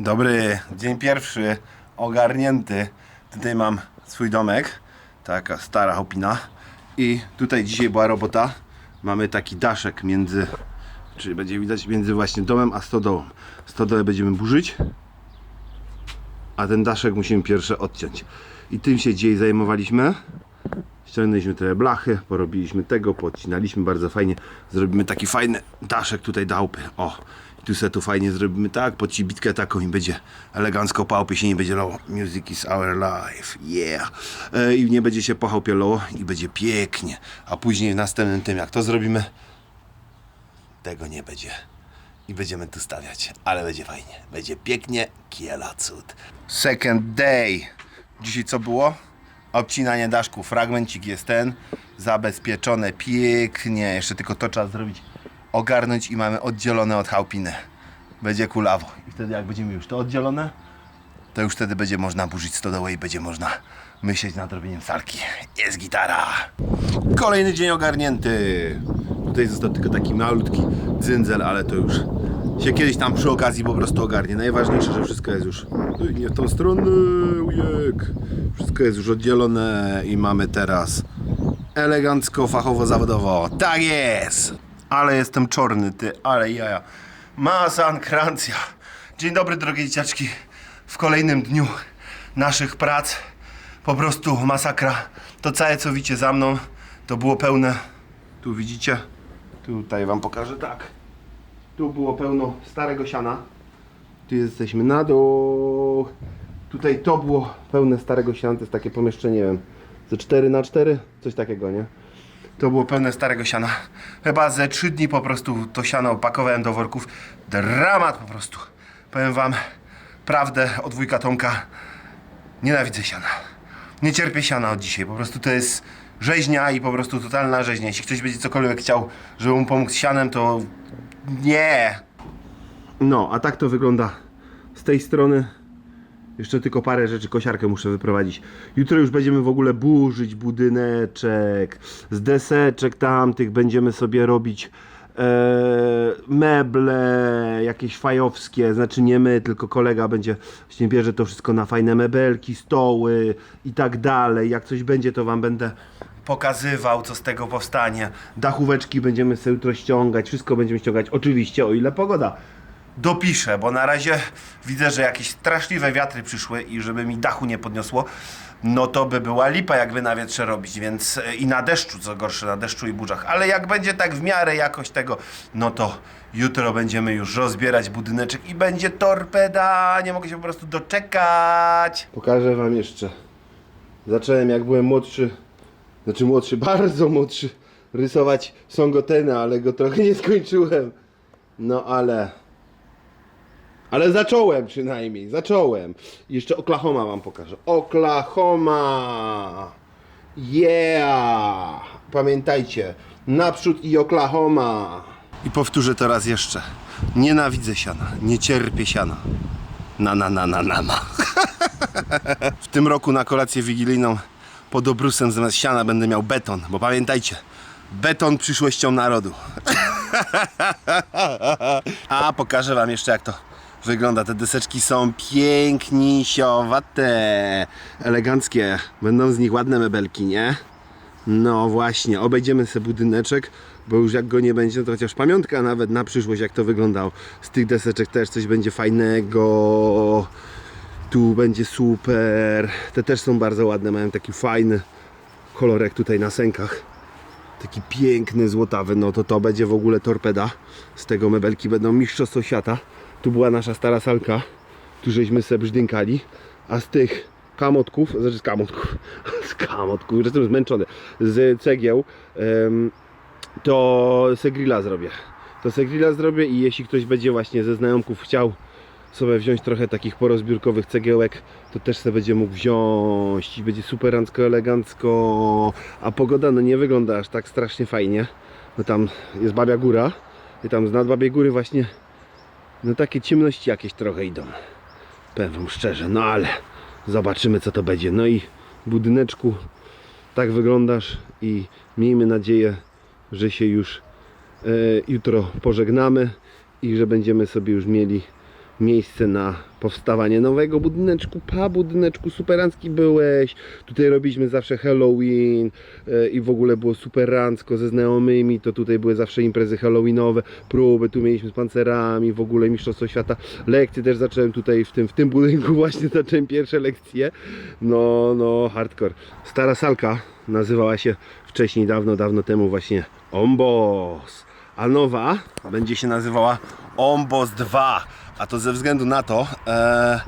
Dobry, dzień pierwszy, ogarnięty. Tutaj mam swój domek, taka stara chopina. I tutaj dzisiaj była robota. Mamy taki daszek między, czyli będzie widać między właśnie domem a stodołą. Stodołę będziemy burzyć, a ten daszek musimy pierwsze odciąć. I tym się dzisiaj zajmowaliśmy. Ściągnęliśmy trochę blachy, porobiliśmy tego, podcinaliśmy bardzo fajnie. Zrobimy taki fajny daszek tutaj do chałupy. O, tu se tu fajnie zrobimy tak, pod bitkę taką i będzie elegancko chałupie się nie będzie lało. Music is our life, yeah. E, I nie będzie się po chałupie lało i będzie pięknie. A później w następnym tym, jak to zrobimy, tego nie będzie. I będziemy tu stawiać, ale będzie fajnie. Będzie pięknie, kiela cud. Second day. Dzisiaj co było? Obcinanie daszku. Fragmencik jest ten. Zabezpieczone pięknie. Jeszcze tylko to trzeba zrobić. Ogarnąć i mamy oddzielone od chałupiny. Będzie kulawo. I wtedy jak będziemy już to oddzielone, to już wtedy będzie można burzyć stodołę i będzie można myśleć nad robieniem salki. Jest gitara. Kolejny dzień ogarnięty. Tutaj został tylko taki malutki dzyndzel, ale to już się kiedyś tam przy okazji po prostu ogarnie. Najważniejsze, że wszystko jest już nie w tą stronę, ujek. Wszystko jest już oddzielone i mamy teraz elegancko, fachowo, zawodowo. Tak jest! Ale jestem czorny, ty, ale jaja. Masa ankrancja. Dzień dobry, drogie dzieciaczki. W kolejnym dniu naszych prac po prostu masakra. To całe, co widzicie za mną, to było pełne. Tu widzicie? Tutaj wam pokażę tak. Tu było pełno starego siana. Tu jesteśmy na dół. Tutaj to było pełne starego siana. To jest takie pomieszczenie, nie wiem, ze 4 na 4 coś takiego, nie? To było pełne starego siana. Chyba ze 3 dni po prostu to siano opakowałem do worków. Dramat po prostu. Powiem wam prawdę od wujka Tomka. Nienawidzę siana. Nie cierpię siana od dzisiaj. Po prostu to jest rzeźnia i po prostu totalna rzeźnia. Jeśli ktoś będzie cokolwiek chciał, żeby mu pomóc z sianem, to nie. No, a tak to wygląda z tej strony. Jeszcze tylko parę rzeczy, kosiarkę muszę wyprowadzić. Jutro już będziemy w ogóle burzyć budyneczek. Z deseczek tamtych będziemy sobie robić e, meble jakieś fajowskie. Znaczy nie my, tylko kolega będzie właśnie bierze to wszystko na fajne mebelki, stoły i tak dalej. Jak coś będzie, to wam będę pokazywał, co z tego powstanie. Dachóweczki będziemy sobie jutro ściągać, wszystko będziemy ściągać. Oczywiście, o ile pogoda dopiszę, bo na razie widzę, że jakieś straszliwe wiatry przyszły i żeby mi dachu nie podniosło, no to by była lipa jakby na wietrze robić, więc e, i na deszczu, co gorsze, na deszczu i burzach. Ale jak będzie tak w miarę jakoś tego, no to jutro będziemy już rozbierać budyneczek i będzie torpeda, nie mogę się po prostu doczekać. Pokażę wam jeszcze. Zacząłem jak byłem młodszy, znaczy młodszy, bardzo młodszy, rysować Songotena, ale go trochę nie skończyłem. No ale... Ale zacząłem przynajmniej, zacząłem. Jeszcze Oklahoma wam pokażę. Oklahoma! Yeah! Pamiętajcie, naprzód i Oklahoma! I powtórzę to raz jeszcze. Nienawidzę siana, nie cierpię siana. Na na na na na na. W tym roku na kolację wigilijną pod obrusem zamiast siana będę miał beton, bo pamiętajcie, beton przyszłością narodu. A pokażę wam jeszcze jak to wygląda. Te deseczki są pięknisiowate, eleganckie. Będą z nich ładne mebelki, nie? No właśnie, obejdziemy sobie budyneczek, bo już jak go nie będzie, to chociaż pamiątka nawet na przyszłość, jak to wyglądał. Z tych deseczek też coś będzie fajnego. Tu będzie super. Te też są bardzo ładne, mają taki fajny kolorek tutaj na sękach taki piękny, złotawy, no to to będzie w ogóle torpeda. Z tego mebelki będą mistrzostwo świata. Tu była nasza stara salka, tu żeśmy se brzdękali, a z tych kamotków, znaczy z kamotków, z kamotków, już jestem zmęczony, z cegieł, to se grilla zrobię. To se grilla zrobię i jeśli ktoś będzie właśnie ze znajomków chciał sobie wziąć trochę takich porozbiórkowych cegiełek, to też sobie będzie mógł wziąć i będzie superancko, elegancko, a pogoda no nie wygląda aż tak strasznie fajnie, no tam jest Babia Góra i tam z nad Babiej Góry właśnie no takie ciemności jakieś trochę idą, powiem wam szczerze, no ale zobaczymy co to będzie, no i budyneczku tak wyglądasz i miejmy nadzieję, że się już e, jutro pożegnamy i że będziemy sobie już mieli miejsce na powstawanie nowego budyneczku, pa budyneczku superancki byłeś, tutaj robiliśmy zawsze Halloween e, i w ogóle było superancko ze znajomymi, to tutaj były zawsze imprezy halloweenowe, próby, tu mieliśmy z pancerami, w ogóle mistrzostwo świata, lekcje też zacząłem tutaj w tym, w tym budynku właśnie zacząłem pierwsze lekcje, no, no, hardcore. Stara salka nazywała się wcześniej, dawno, dawno temu właśnie Ombos, a nowa będzie się nazywała Ombos 2, a to ze względu na to, e,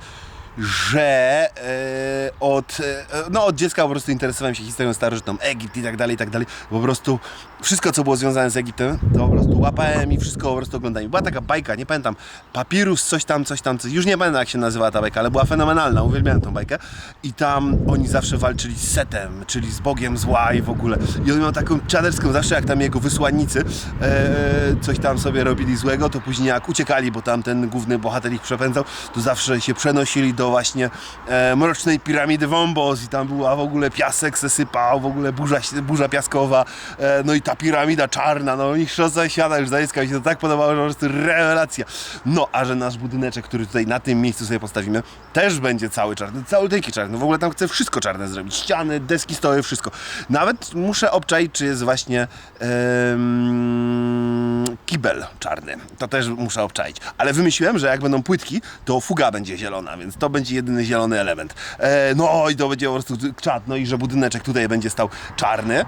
że e, od, e, no od dziecka po prostu interesowałem się historią starożytną, Egipt i tak dalej, i tak dalej. Po prostu wszystko, co było związane z Egiptem, to po prostu łapałem i wszystko po prostu oglądałem. Była taka bajka, nie pamiętam, Papirus, coś tam, coś tam, coś. już nie pamiętam jak się nazywała ta bajka, ale była fenomenalna, uwielbiałem tą bajkę. I tam oni zawsze walczyli z Setem, czyli z Bogiem zła i w ogóle. I on miał taką czaderską, zawsze jak tam jego wysłannicy e, coś tam sobie robili złego, to później jak uciekali, bo tam ten główny bohater ich przepędzał, to zawsze się przenosili do właśnie e, mrocznej piramidy Wombos i tam była w ogóle piasek se sypał, w ogóle burza, burza piaskowa, e, no i ta piramida czarna, no i szosę świata już zajeska mi się to tak podobało, że po prostu rewelacja. No, a że nasz budyneczek, który tutaj na tym miejscu sobie postawimy, też będzie cały czarny, cały taki czarny, w ogóle tam chcę wszystko czarne zrobić, ściany, deski, stoły, wszystko. Nawet muszę obczaić, czy jest właśnie em, kibel czarny, to też muszę obczaić. Ale wymyśliłem, że jak będą płytki, to fuga będzie zielona, więc to będzie jedyny zielony element. E, no i to będzie po prostu czad, no i że budyneczek tutaj będzie stał czarny,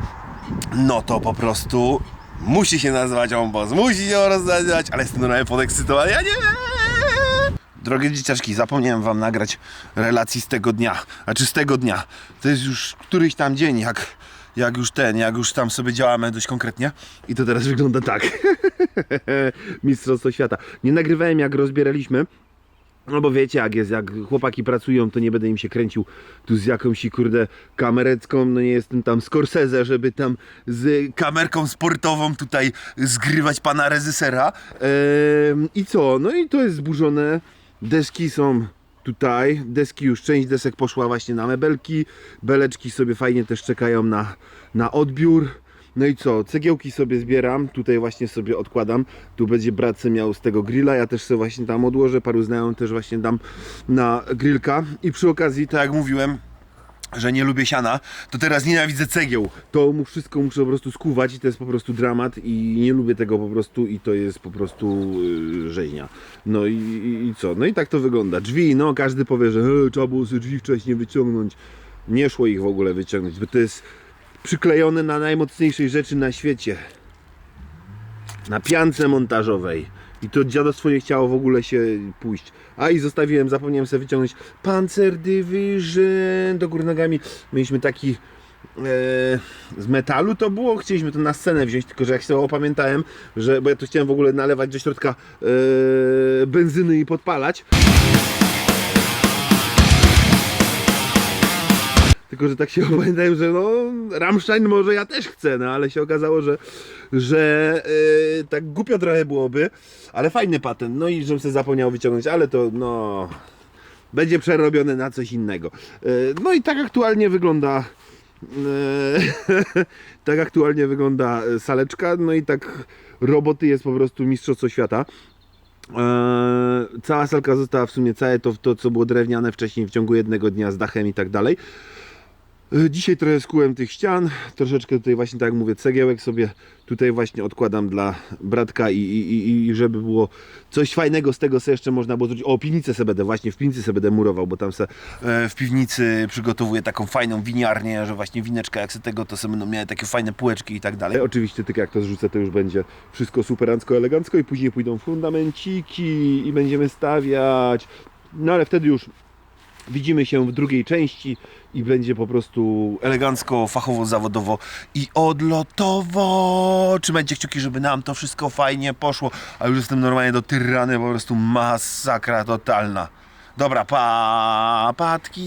no to po prostu musi się nazywać Ombos, musi się nazywać, ale jestem normalnie podekscytowany, ja nie! Drogie dzieciaczki, zapomniałem wam nagrać relacji z tego dnia, znaczy z tego dnia. To jest już któryś tam dzień, jak, jak już ten, jak już tam sobie działamy dość konkretnie. I to teraz wygląda tak. Mistrzostwo świata. Nie nagrywałem jak rozbieraliśmy, no bo wiecie jak jest, jak chłopaki pracują, to nie będę im się kręcił tu z jakąś kurde kamerecką, no nie jestem tam Scorsese, żeby tam z kamerką sportową tutaj zgrywać pana reżysera. Ehm, I co? No i to jest zburzone. Deski są tutaj. Deski już, część desek poszła właśnie na mebelki. Beleczki sobie fajnie też czekają na, na odbiór. No i co, cegiełki sobie zbieram, tutaj właśnie sobie odkładam, tu będzie brat miał z tego grilla, ja też sobie właśnie tam odłożę, paru znajomym też właśnie dam na grillka i przy okazji, tak jak mówiłem, że nie lubię siana, to teraz nienawidzę cegieł. To mu wszystko muszę po prostu skuwać i to jest po prostu dramat i nie lubię tego po prostu i to jest po prostu yy, rzeźnia. No i, i, co? No i tak to wygląda. Drzwi, no każdy powie, że e, trzeba było sobie drzwi wcześniej wyciągnąć. Nie szło ich w ogóle wyciągnąć, bo to jest przyklejone na najmocniejszej rzeczy na świecie. Na piance montażowej. I to dziadostwo nie chciało w ogóle się pójść. A i zostawiłem, zapomniałem sobie wyciągnąć Panzer Division do góry nogami. Mieliśmy taki e, z metalu to było, chcieliśmy to na scenę wziąć, tylko że jak się opamiętałem, że, bo ja tu chciałem w ogóle nalewać do środka e, benzyny i podpalać. Tylko, że tak się opamiętałem, że no Rammstein może ja też chcę, no ale się okazało, że, że yy, tak głupio trochę byłoby, ale fajny patent, no i żebym sobie zapomniał wyciągnąć, ale to no będzie przerobione na coś innego. Yy, no i tak aktualnie wygląda yy, tak aktualnie wygląda saleczka, no i tak roboty jest po prostu mistrzostwo świata. Eee, cała salka została w sumie całe to, to, co było drewniane wcześniej w ciągu jednego dnia z dachem i tak dalej. Eee, Dzisiaj trochę skułem tych ścian, troszeczkę tutaj właśnie tak jak mówię, cegiełek sobie tutaj właśnie odkładam dla bratka i, i, i- żeby było coś fajnego z tego, co jeszcze można było zrobić. O, piwnicę sobie będę, właśnie w piwnicy sobie będę murował, bo tam se e, w piwnicy przygotowuję taką fajną winiarnię, że właśnie wineczka jak se tego, to sobie będą miały takie fajne półeczki i tak dalej. Oczywiście tylko jak to zrzucę, to już będzie wszystko superancko, elegancko i później pójdą fundamenciki i będziemy stawiać. No ale wtedy już Widzimy się w drugiej części i będzie po prostu elegancko, fachowo, zawodowo i odlotowo. Trzymajcie kciuki, żeby nam to wszystko fajnie poszło, a już jestem normalnie do tyrany, po prostu masakra totalna. Dobra, pa, patki.